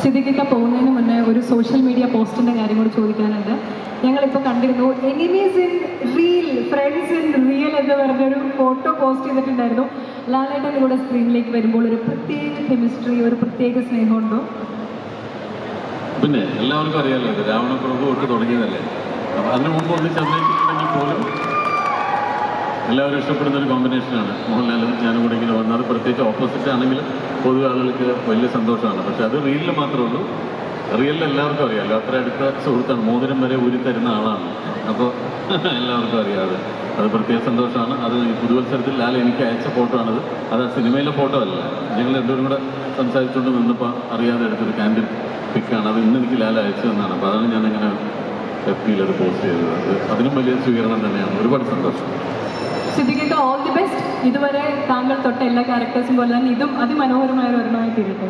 സ്ഥിതിക്കൊക്കെ പോകുന്നതിന് മുന്നേ ഒരു സോഷ്യൽ മീഡിയ പോസ്റ്റിന്റെ കാര്യം കൂടി ചോദിക്കാനുണ്ട്. ഞങ്ങളിപ്പോൾ കണ്ടിരുന്നു enemies in reel friends in real എന്ന് പറഞ്ഞൊരു ഫോട്ടോ പോസ്റ്റ് ചെയ്തിട്ടുണ്ടായിരുന്നു. ലാലേട്ടൻ കൂടെ സ്ക്രീനിലേക്ക് വരുമ്പോൾ ഒരു പ്രത്യേക കെമിസ്ട്രി ഒരു പ്രത്യേക സ്നേഹമുണ്ടോ. പിന്നെ എല്ലാവർക്കും അറിയാലോ രാവണ പ്രഭു തൊട്ട് തുടങ്ങിയതല്ലേ? അതിനു മുമ്പ് ഒന്ന് ചന്ദ്രിച്ചിട്ടുണ്ടെങ്കിൽ പോലും എല്ലാവരും ഇഷ്ടപ്പെടുന്ന ഒരു കോമ്പിനേഷനാണ് മോഹൻലാലും ഞാനും കൂടെ ഇങ്ങനെ പ്രത്യേകിച്ച് ഓപ്പോസിറ്റ് ആണെങ്കിലും പൊതുവെ ആളുകൾക്ക് വലിയ സന്തോഷമാണ്. പക്ഷെ അത് റീലിൽ മാത്രമേ ഉള്ളൂ. റിയലിൽ എല്ലാവർക്കും അറിയാമല്ലോ അത്ര അടുത്ത സുഹൃത്താണ്. മോതിരം വരെ ഊരി തരുന്ന ആളാണ്. അപ്പോൾ എല്ലാവർക്കും അറിയാതെ അത്. പ്രത്യേക സന്തോഷമാണ്. അത് പുതുവത്സരത്തിൽ ലാൽ എനിക്ക് അയച്ച ഫോട്ടോ ആണത്. അത് ആ സിനിമയിലെ ഫോട്ടോ അല്ല. ഞങ്ങൾ രണ്ടുപേരും കൂടെ സംസാരിച്ചുകൊണ്ട് നിന്നപ്പോൾ അറിയാതെ എടുത്തൊരു ക്യാൻഡിൽ പിക്കാണ് അത് ഇന്ന് എനിക്ക് ലാൽ അയച്ചതെന്നാണ് അപ്പോൾ അതാണ് ഞാൻ അങ്ങനെ എഫ് ബിയിൽ അത് പോസ്റ്റ് ചെയ്തത്. അതിനും വലിയ സ്വീകരണം തന്നെയാണ്. ഒരുപാട് സന്തോഷം. ഓൾ ദി ബെസ്റ്റ് ഇതുവരെ താങ്കൾ തൊട്ട എല്ലാ ക്യാരക്ടേഴ്സും പോലെ തന്നെ ഇതും അതിമനോഹരമായ ഒരു ഒരെണ്ണമായി തീരട്ടെ.